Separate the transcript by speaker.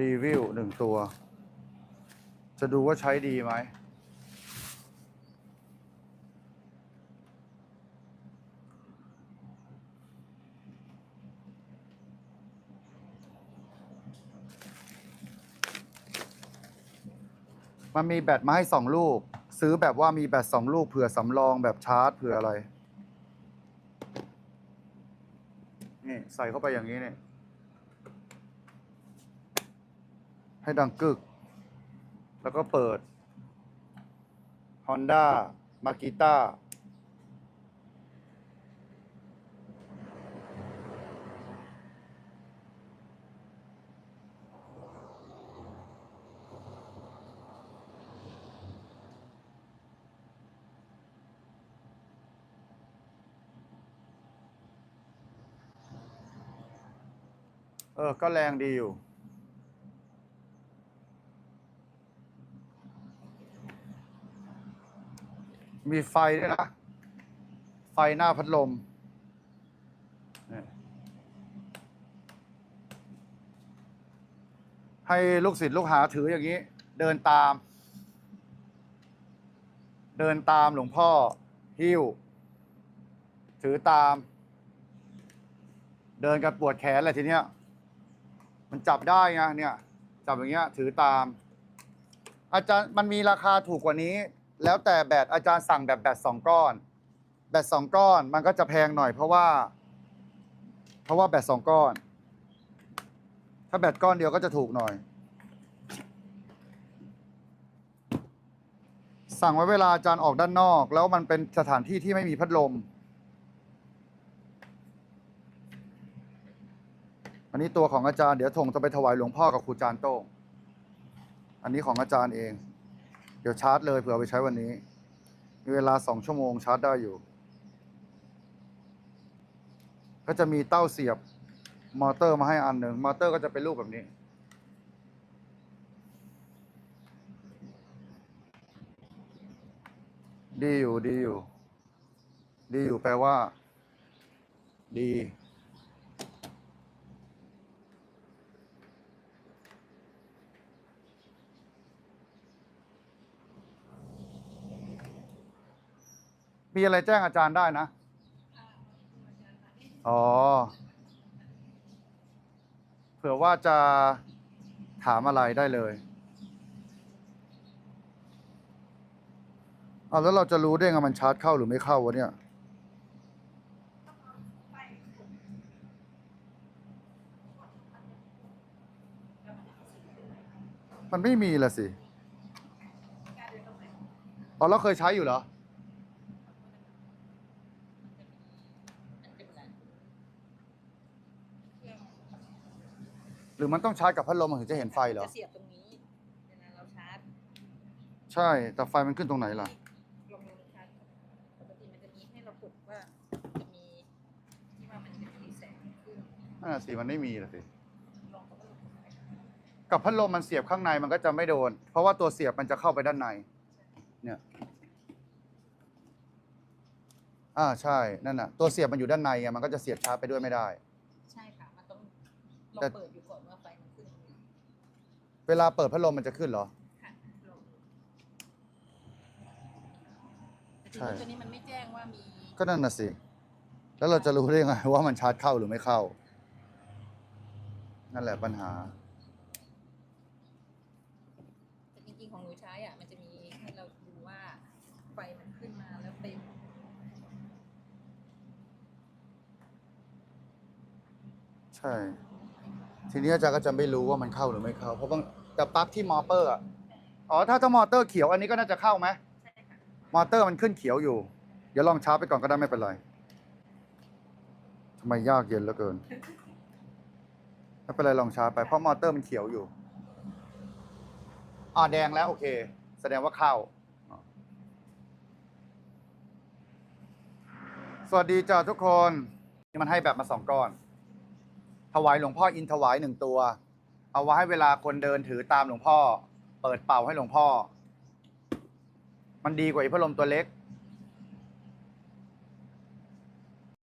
Speaker 1: รีวิวหนึ่งตัว จะดูว่าใช้ดีไหม มันมีแบตมาให้สองลูก ซื้อแบบว่ามีแบตสองลูกเผื่อสำรองแบบชาร์จเผื่ออะไร นี่ ใส่เข้าไปอย่างนี้เนี่ย ให้ดังกึก แล้วก็เปิด Honda m a g i t a เออ ก็แรงดีอยู่ มีไฟด้วยนะ ไฟหน้าพัดลม ให้ลูกศิษย์ลูกหาถืออย่างนี้ เดินตาม เดินตามหลวงพ่อ หิ้ว ถือตาม เดินกันปวดแขนอะไรทีเนี้ย มันจับได้ไงเนี่ย จับอย่างเงี้ย ถือตาม อาจารย์มันมีราคาถูกกว่านี้ แล้วแต่แบตอาจารย์สั่งแบบแบตสองก้อน แบตสองก้อนมันก็จะแพงหน่อยเพราะว่า เพราะว่าแบตสองก้อน ถ้าแบตก้อนเดียวก็จะถูกหน่อย สั่งไว้เวลาอาจารย์ออกด้านนอก แล้วมันเป็นสถานที่ที่ไม่มีพัดลม อันนี้ตัวของอาจารย์เดี๋ยวถงจะไปถวายหลวงพ่อกับครูจานโต้งอันนี้ของอาจารย์เอง เดี๋ยวชาร์จเลยเผื่อไปใช้วันนี้ มีเวลาสองชั่วโมงชาร์จได้อยู่ ก็จะมีเต้าเสียบมอเตอร์มาให้อันหนึ่งมอเตอร์ก็จะเป็นรูปแบบนี้ ดีอยู่ดีอยู่ ดีอยู่แปลว่า ดี มีอะไรแจ้งอาจารย์ได้นะ อ๋อ เผื่อว่าจะถามอะไรได้เลยเอาแล้วเราจะรู้ได้ไงมันชาร์จเข้าหรือไม่เข้าวะเนี่ย มันไม่มีละสิ อ๋อเราเคยใช้อยู่เหรอ หรือมันต้องชาร์จกับพัดลมถึงจะเห็นไฟเหรอ
Speaker 2: จะเสียบตรงนี้เวลาเราชาร์จ
Speaker 1: ใช่ แต่ไฟมันขึ้นตรงไหนล่ะ
Speaker 2: ลองดูชาร์จปกติมันจะมีให้เรากดว่าจะมีที่ว่ามันจะมีแสงขึ้น
Speaker 1: นั่นนะสิมันไม่มีละสิ
Speaker 2: ลองเขาก็ลองไป
Speaker 1: กับพัดลมมันเสียบข้างในมันก็จะไม่โดน เพราะว่าตัวเสียบมันจะเข้าไปด้านใน เนี่ย อ่าใช่ นั่นน่ะ ตัวเสียบมันอยู่ด้านในไง มันก็จะเสียบชาร์จไปด้วยไม่ได้
Speaker 2: ใช่ค่ะ มันต้องลอง
Speaker 1: แต่
Speaker 2: เปิดอยู่ก่อนว่าไฟมันขึ้นไหม
Speaker 1: เวลาเปิดพัดลมมันจะขึ้นเหรอ
Speaker 2: ค่ะลองดูแต่ที
Speaker 1: ใช่
Speaker 2: นี้ตัวนี้มันไม่แจ้งว่ามี
Speaker 1: ก็นั่นน่ะสิ แล้วเราจะรู้ได้ไง ว่ามันชาร์จเข้าหรือไม่เข้า นั่นแหละปัญหา
Speaker 2: แต่จริงๆของหนูใช้อะ มันจะมีให้เราดูว่าไฟมันขึ้นมาแล้วเต็ม
Speaker 1: ใช่ ทีนี้อาจารย์ก็จะไม่รู้ว่ามันเข้าหรือไม่เข้า เพราะบาง แต่ปลั๊กที่มอเตอร์อะอ๋อถ้าถ้ามอเตอร์เขียวอันนี้ก็น่าจะเข้าไหม
Speaker 2: ใช่ค่ะ
Speaker 1: มอเตอร์มันขึ้นเขียวอยู่ เดี๋ยวลองชาร์จไปก่อนก็ได้ไม่เป็นไรทำไมยากเย็นเหลือเกินไม่เป็นไรลองชาร์จไปเพราะมอเตอร์มันเขียวอยู่อ่าแดงแล้วโอเค แสดงว่าเข้า สวัสดีจ้าทุกคน นี่มันให้แบบมาสองก้อน ถวายหลวงพ่ออินถวายหนึ่งตัว เอาไว้ให้เวลาคนเดินถือตามหลวงพ่อ เปิดเป่าให้หลวงพ่อ มันดีกว่าไอ้พัดลมตัวเล็ก